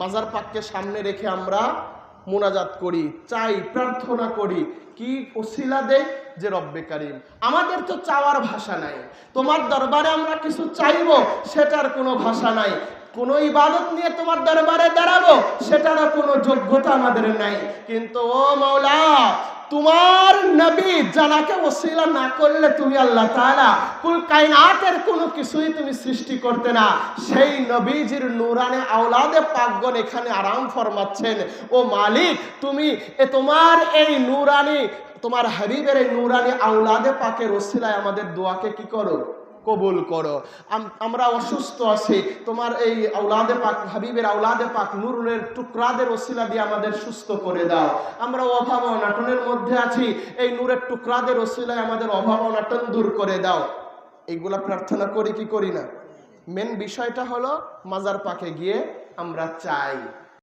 মাজার পাককে সামনে রেখে আমরা মোনাজাত করি, চাই, প্রার্থনা করি। কি ওসিলা দেয় যে রব্বে কারিম। আমাদের তো চাওয়ার ভাষা নাই। তোমার দরবারে আমরা কিছু চাইব, সেটার কোনো ভাষা নাই। কোনো ইবাদত নিয়ে তোমার দরবারে দাঁড়াবো, সেটারও কোনো যোগ্যতা আমাদের নাই। কিন্তু ও মৌলা তোমার নবী, জানাকে ওসিলা না করলে তুমি আল্লাহ তালা কুল কায়নাতের কোনো কিছুই তুমি সৃষ্টি করতে না। সেই নবীজির নুরানে আওলাদে পাকগণ এখানে আরাম ফরমাচ্ছেন, ও মালিক, তুমি এ তোমার এই নুরানি, তোমার হাবিবের এই নুরানি আওলাদে পাকের ওসিলায় আমাদের দোয়াকে কি করো? কবুল করো। আমরা অসুস্থ আছি। তোমার এই আউলাদে পাক, হাবিবের আউলাদে পাক নূরের টুকরাদের ওসিলা দিয়ে আমাদের সুস্থ করে দাও। আমরা অভাব অনাটনের মধ্যে আছি। এই নূরের টুকরাদের ওসিলায় আমাদের অভাব অনাটন দূর করে দাও। এইগুলা প্রার্থনা করি কি করি না? মেন বিষয়টা হলো, মাজার পাকে গিয়ে আমরা চাই।